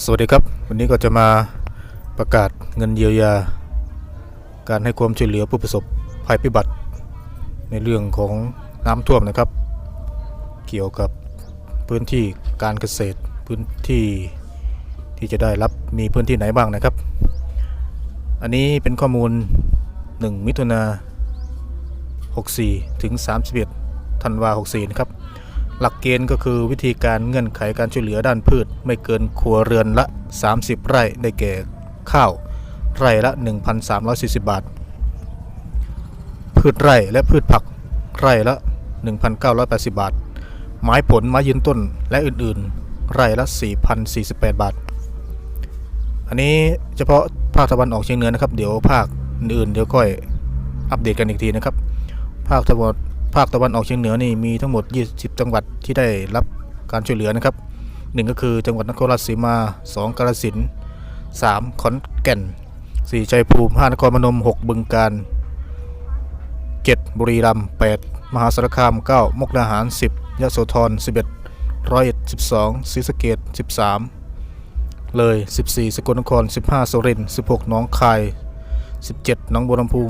สวัสดีครับ วันนี้ก็จะมาประกาศเงินเยียวยา การให้ความช่วยเหลือผู้ประสบภัยพิบัติ ในเรื่องของน้ำท่วมนะครับ เกี่ยวกับพื้นที่การเกษตรพื้นที่ที่จะได้รับมีพื้นที่ไหนบ้างนะครับ อันนี้เป็นข้อมูล 1 มิถุนา64 ถึง 31ธันวา64 นะครับ หลักเกณฑ์ก็คือวิธีการเงื่อนไขการช่วยเหลือด้านพืช ไม่เกินครัวเรือนละ 30 ไร่ได้แก่ข้าว ไร่ละ 1,340 บาท พืชไร่และพืชผักไร่ละ 1,980 บาท ไม้ผลไม้ยืนต้นและอื่นๆ ไร่ละ 4,048 บาท อันนี้เฉพาะภาคตะวันออกเฉียงเหนือนะครับ เดี๋ยวภาคอื่นๆเดี๋ยวค่อยอัปเดตกันอีกทีนะครับ ภาคตะวัน ภาคตะวันออกเฉียงเหนือนี่มีทั้งหมด 20 จังหวัดที่ได้รับการช่วยเหลือนะครับหนึ่งก็คือจังหวัดนครราชสีมา 2 กาฬสินธุ์3ขอนแก่น 4 ชัยภูมิ 5 นครพนม 6 บึงกาฬ7บุรีรัมย์8มหาสารคาม 9มุกดาหาร 10ยโสธร 11ร้อยเอ็ด12ศรีสะเกษ13เลย 14 สกลนคร 15สุรินทร์16หนองคาย 17หนองบัวลำพู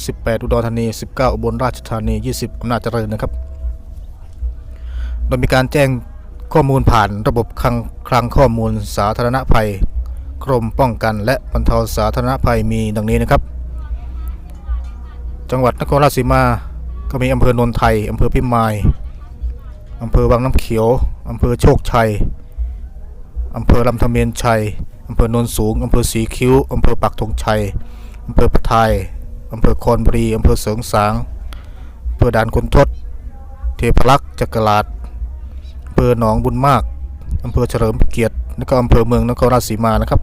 18 อุดรธานี 19 อุบลราชธานี 20 อำนาจเจริญนะครับ โดยมีการแจ้งข้อมูลผ่านระบบคลังคลังข้อมูลสาธารณภัย กรมป้องกันและบรรเทาสาธารณภัยมีดังนี้นะครับ จังหวัดนครราชสีมา ก็มีอำเภอโนนไทยอำเภอพิมายอำเภอวังน้ำเขียวอำเภอโชคชัยอำเภอลำธเมียนชัยอำเภอโนนสูงอำเภอสีคิ้วอำเภอปักธงชัยอำเภอปะทาย อำเภอคอนบุรีอำเภอเสริงสางอำเภอด่านคุณทศเทพรักษ์จักราชอำเภอหนองบุญมากอำเภอเฉลิมเกียรติและก็อำเภอเมืองนครราชสีมานะครับ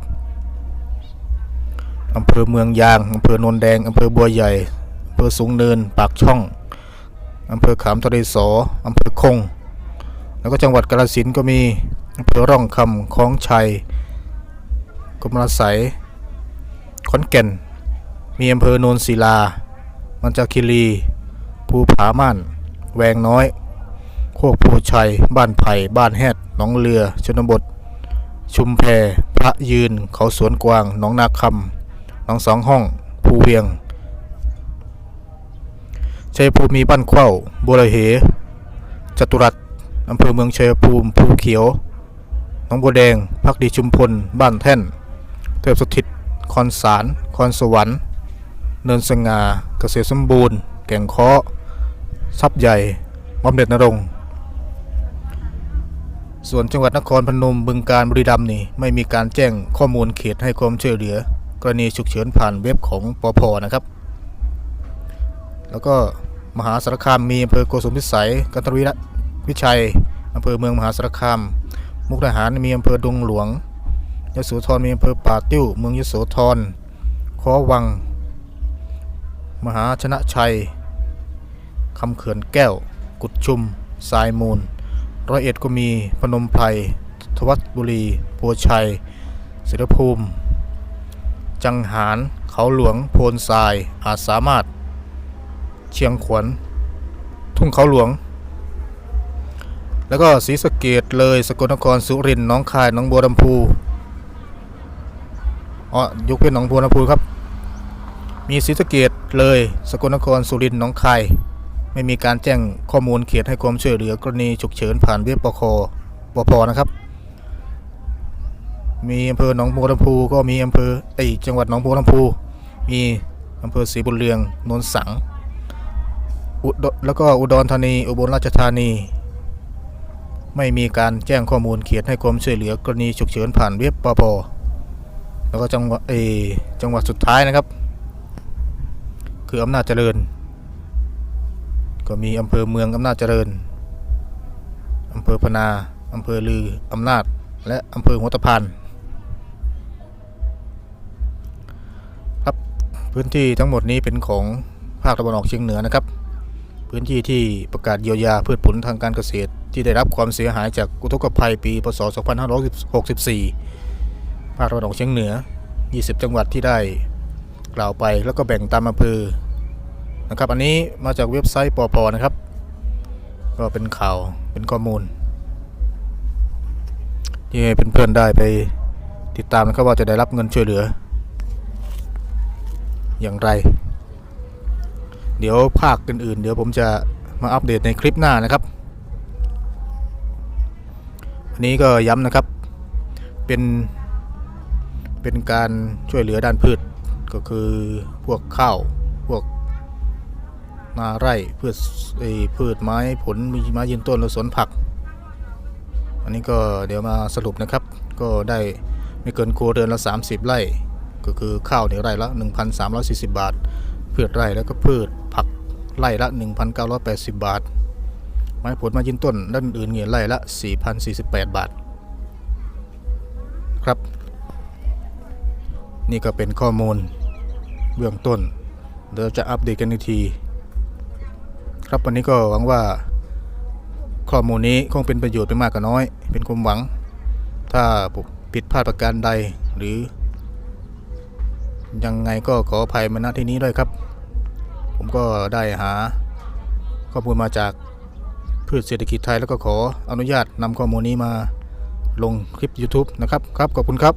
อำเภอเมืองยางอำเภอโนนแดงอำเภอบัวใหญ่อำเภอสูงเนินปากช่องอำเภอขามทะเลสออำเภอคง แล้วก็จังหวัดกาฬสินธุ์ก็มีอำเภอร่องคำคลองชัยกรมราศัยขอนแก่น มีอำเภอโนนศิลา มันจาคิรี ภูผาม่าน แวงน้อย โคกโพชัย บ้านไผ่ บ้านแฮดหนองเรือ ชนบท ชุมแพ พระยืน เขาสวนกวาง หนองนาคำหนองสองห้อง ภูเวียง ชัยภูมิมีบ้านเข้าบัวระเห จตุรัสอำเภอเมืองชัยภูมิ ภูเขียว หนองบัวแดง พักดีชุมพล บ้านแท่น เทิบสถิต คอนสาร คอนสวรรค์ เนินสง่าเกษตรสมบูรณ์ แก่งเคาะทรัพย์ใหญ่บำเหน็จนรงส่วนจังหวัดนครพนมบึงการบุรีรัมย์นี่ไม่มีการแจ้งข้อมูลเขตให้ความช่วยเหลือ กรณีฉุกเฉินผ่านเว็บของปอพนะครับ แล้วก็มหาสารคามมีอำเภอโกสุมพิสัยกันทวิรวิชัยอำเภอเมืองมหาสารคาม มุกดาหารมีอำเภอดงหลวงยโสธรมีอำเภอป่าติ้ว เมืองยโสธรขอวัง มหาชนะชัยคำเขื่อนแก้ว กุดชุมสายมูล ร้อยเอ็ดก็มีพนมไพรทวัดบุรีโพชัยศิรภูมิ จังหารเขาหลวงโพนทรายอาจสามารถ เชียงขวัญทุ่งเขาหลวง แล้วก็ศรีสะเกดเลยสกลนครสุรินทร์น้องคายหนองบัวลำพูอ๋อยกเป็นหนองบัวลำพูครับ มีศรีสะเกดเลย สกลนครสุรินทร์หน้องคายไม่มีการแจ้งข้อมูลเขตให้ความช่วยเหลือกรณีฉุกเฉินผ่านเว็บปคปพนะครับ มีอำเภอหนองบัวลำพูก็มีอำเภอไอจังหวัดหนองบัวลำพู มีอำเภอศรีบุญเรืองนนสังอุดแล้วก็อุดรธานี อุบลราชธานี ไม่มีการแจ้งข้อมูลเขตให้ความช่วยเหลือกรณีฉุกเฉินผ่านเว็บปพแล้วก็จังหวัดเอจังหวัดสุดท้ายนะครับ คืออำนาจเจริญ ก็มีอำเภอเมืองอำนาจเจริญอำเภอพนาอำเภอลืออำนาจ และอำเภอหัวตะพานครับพื้นที่ทั้งหมดนี้เป็นของภาคตะวันออกเฉียงเหนือนะครับ พื้นที่ที่ประกาศเยียวยาพืชผลทางการเกษตร ที่ได้รับความเสียหายจากอุทกภัยปีพศ 2564 ภาคตะวันออกเฉียงเหนือ 20 จังหวัดที่ได้ กล่าวไปแล้วก็แบ่งตามอำเภอนะครับ อันนี้มาจากเว็บไซต์ปอพนะครับ ก็เป็นข่าวเป็นข้อมูลที่ให้เพื่อนๆได้ไปติดตามนะครับว่าจะได้รับเงินช่วยเหลือ อย่างไร เดี๋ยวภาคอื่นๆ เดี๋ยวผมจะมาอัปเดตในคลิปหน้านะครับ อันนี้ก็ย้ำนะครับเป็นเป็นการช่วยเหลือด้านพืช ก็คือพวกข้าวพวกนาไร่พืชไอ้พืชไม้ผลมีไม้ยืนต้นและสวนผัก อันนี้ก็เดี๋ยวมาสรุปนะครับ ก็ได้ไม่เกินครัวเรือนละ 30 ไร่ ก็คือข้าวเนี่ยไร่ละ 1,340 บาท พืชไร่แล้วก็พืชผักไร่ละ 1,980 บาท ไม้ผลไมายืนต้นด้านอื่นเนี่ยไร่ละ 4,048 บาท ครับ นี่ก็เป็นข้อมูล เบื้องต้น เดี๋ยวจะอัปเดตกันอีกที ครับวันนี้ก็หวังว่า ข้อมูลนี้คงเป็นประโยชน์ไปมากกว่าน้อย เป็นความหวัง ถ้าผมผิดพลาดประการใดหรือ ยังไงก็ขออภัยมาณที่นี้ด้วยครับ ผมก็ได้หา ข้อมูลมาจากพืชเศรษฐกิจไทยแล้วก็ขออนุญาตนำข้อมูลนี้มาลงคลิป YouTube นะครับ ครับ ขอบคุณครับ